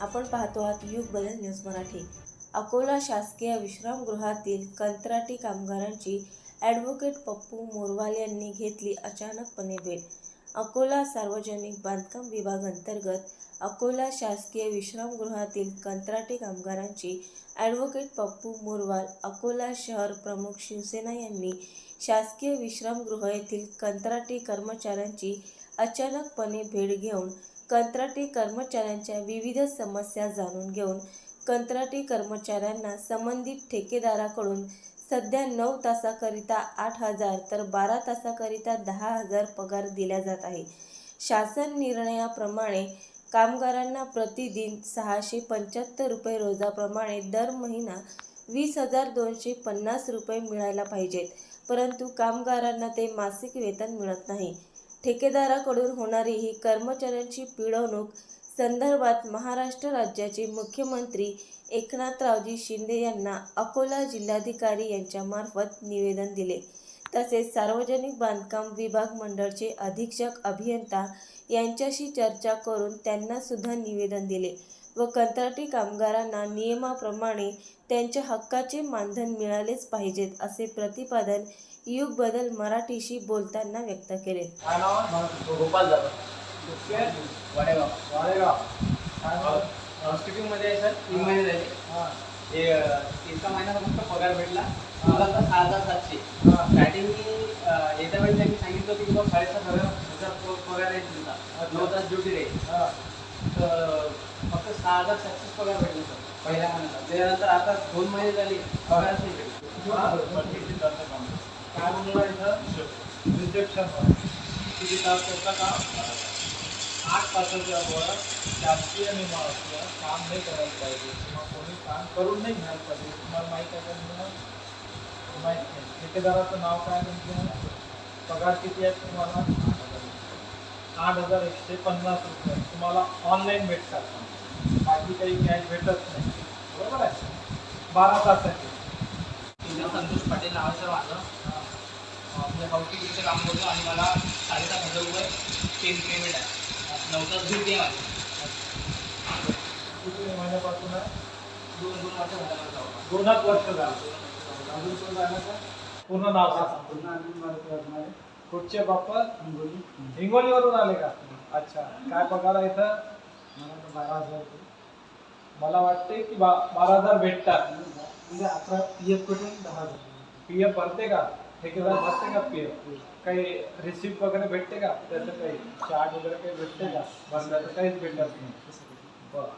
आपण पाहतो आहात युग बदल न्यूज मराठी. अकोला शासकीय विश्रामगृहातील कंत्राटी कामगारांची ॲडव्होकेट पप्पू मोरवाल यांनी घेतली अचानकपणे भेट. अकोला सार्वजनिक बांधकाम विभाग अंतर्गत अकोला शासकीय विश्रामगृहातील कंत्राटी कामगारांची ॲडव्होकेट पप्पू मोरवाल अकोला शहर प्रमुख शिवसेना यांनी शासकीय विश्रामगृह येथील कंत्राटी कर्मचाऱ्यांची अचानकपणे भेट घेऊन कंत्राटी कर्मचाऱ्यांच्या विविध समस्या जाणून घेऊन कंत्राटी कर्मचाऱ्यांना संबंधित ठेकेदाराकडून सध्या नऊ तासाकरिता आठ हजार तर बारा तासाकरिता दहा हजार पगार दिला जात आहे. शासन निर्णयाप्रमाणे कामगारांना प्रतिदिन सहाशे पंच्याहत्तर रुपये रोजाप्रमाणे दर महिना वीस हजार दोनशे पन्नास रुपये मिळायला पाहिजेत परंतु कामगारांना ते मासिक वेतन मिळत नाही. ठेकेदाराकडून होणारी ही कर्मचाऱ्यांची पिळवणूक संदर्भात महाराष्ट्र राज्याचे मुख्यमंत्री एकनाथरावजी शिंदे यांना अकोला जिल्हाधिकारी यांच्यामार्फत निवेदन दिले. तसेच सार्वजनिक बांधकाम विभाग मंडळचे अधीक्षक अभियंता यांच्याशी चर्चा करून त्यांना सुद्धा निवेदन दिले व कंत्राटी कामगारांना नियमाप्रमाणे त्यांच्या हक्काचे मानधन मिळालेच पाहिजेत असे प्रतिपादन युग बदल मराठीशी बोलताना व्यक्त केले? गोपाल सर तीन महिने झाले. एका महिन्याचा फक्त पगार भेटला. मला आता सहा हजार सातशे. हा. स्टार्टिंग मी येत्या त्यांनी सांगितलं होतं की बाबा साडेसात हजार हजार प- पगार आहे तुमचा. नऊ तास ड्युटी राहील. हा. तर फक्त सहा हजार सातशेच पगार भेटला सर पहिल्या महिन्याचा. त्यानंतर आता दोन महिने झाले पगारच नाही भेटला हा. काय म्हणलं इथं रिजेक्शन किती तास करता का आठ तासाच्या वर शासकीय नियमानुसार काम नाही करायला पाहिजे किंवा कोणी काम करून नाही घ्यायला पाहिजे तुम्हाला माहीत आहे. का माहीत नाही ठेकेदाराचं नाव काय तुमचं पगार किती आहे तुम्हाला आठ हजार एकशे पन्नास रुपये तुम्हाला ऑनलाईन भेटतात बाकी काही कॅश भेटत नाही बरोबर आहे बारा तासाचे तुझं संतोष पाटील नाव माझं हाऊसकीपिंगचं काम करतो आणि मला साडेसात हजार रुपये पे पेमेंट आहे. नऊ तास ड्युटी आहे माझी आहे दोन दोन वर्ष झालं मला जाऊन. दोनच वर्ष झालं. अजून पूर्ण नाव सांग. कुठचे बाप्पा? हिंगोलीवरून आले का? अच्छा. काय पगार आहे इथं? बारा हजार मला वाटते की बा बारा हजार भेटतात. म्हणजे अकरा पी एफ कटून दहा हजार. पी एफ भरते का? ठेकेदार भरते का पी एफ? काही रिसिप्ट वगैरे भेटते का? त्याचं काही चार्ज वगैरे काही भेटते का? भरण्याचं काहीच भेटत नाही. बरं.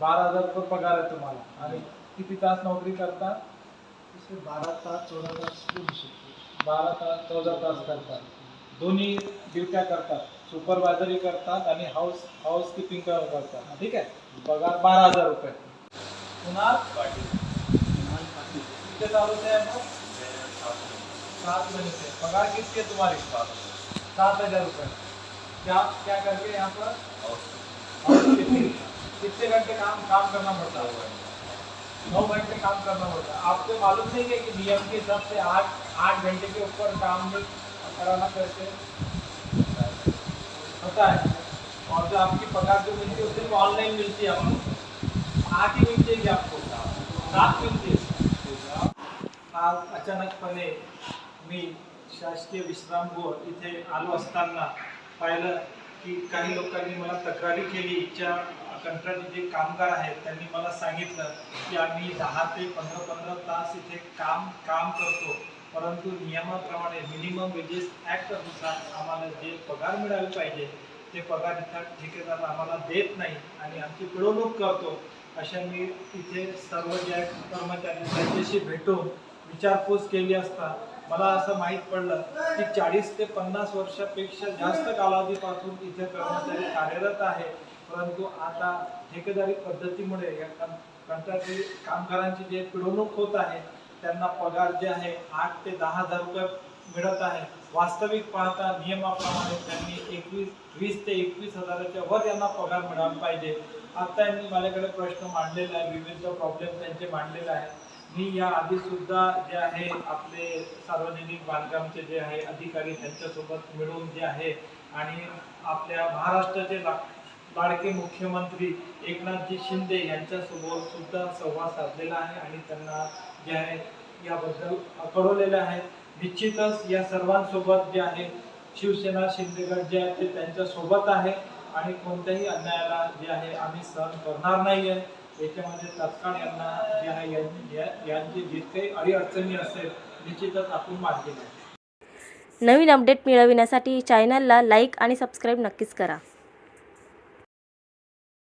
बारा हजार रुपये पगार आहे तुम्हाला. आणि किती तास नोकरी करता? बारा तास चौदा तास बारा तास चौदा तास करतात. दोन्ही ड्युट्या करतात? सुपरवायझरी करतात आणि हाऊस हाऊस किपिंग करतात. ठीक आहे? पगार बारा हजार रुपये. पुन्हा किती चालू है मग? सात महीने से। पगार कितनी है तुम्हारी सात हज़ार रुपये क्या क्या करके यहाँ पर? कितने? घंटे काम काम करना पड़ता है? नौ घंटे काम करना पड़ता है। आपको मालूम नहीं है कि नियम के हिसाब से आठ आठ घंटे के ऊपर काम नहीं कराना करते होता है। और जो आपकी पगार जो मिलती है वो सिर्फ़ ऑनलाइन मिलती है आपको। आठ ही मिलती है आपको? सात मिलती है। आज अचानकपणे मी शासकीय विश्रामगृह इथे आलो असताना पाहिलं की काही लोकांनी मला तक्रारी केली. ज्या कंत्राटी जे कामगार आहेत त्यांनी मला सांगितलं की आम्ही दहा ते पंधरा पंधरा तास इथे काम काम करतो. परंतु नियमाप्रमाणे मिनिमम वेजेस ॲक्टनुसार आम्हाला जे पगार मिळाले पाहिजे ते पगार इथं ठेकेदार आम्हाला देत नाही आणि आमची पिळवणूक करतो. अशा मी इथे सर्व ज्या कर्मचारी त्यांच्याशी भेटून विचारपूस केली असता मला असं माहीत पडलं की चाळीस ते पन्नास वर्षापेक्षा जास्त कालावधीपासून इथे कर्मचारी कार्यरत आहे. परंतु आता ठेकेदारी पद्धतीमुळे या कं- कंत्राटी कामगारांची जे पिळवणूक होत आहे त्यांना पगार जे आहे आठ ते दहा हजार रुपये मिळत आहे. वास्तविक पाहता नियमाप्रमाणे त्यांनी एकवीस वीस ते एकवीस हजाराच्या वर यांना पगार मिळाला पाहिजे. आता यांनी माझ्याकडे प्रश्न मांडलेला आहे विविध प्रॉब्लेम त्यांचे मांडलेले आहेत. मी या आधी सुद्धा जे आहे आपले सार्वजनिक बांधकामचे जे आहे अधिकारी त्यांच्यासोबत मिळून जे आहे आणि आपल्या महाराष्ट्राचे लाडके मुख्यमंत्री एकनाथजी शिंदे यांच्यासोबत सुद्धा संवाद साधलेला आहे आणि त्यांना जे आहे याबद्दल कळवलेलं आहे. निश्चितच या सर्वांसोबत जे आहे शिवसेना शिंदेगड जे आहे ते त्यांच्यासोबत आहे आणि कोणत्याही अन्यायाला जे आहे आम्ही सहन करणार नाही आहे याच्यामध्ये तत्काळ यांना जे आहे यांची या- यांची जितके अडीअडचणी असेल निश्चितच आपण मार्गी नवीन अपडेट मिळविण्यासाठी चॅनलला लाईक आणि सबस्क्राईब नक्कीच करा.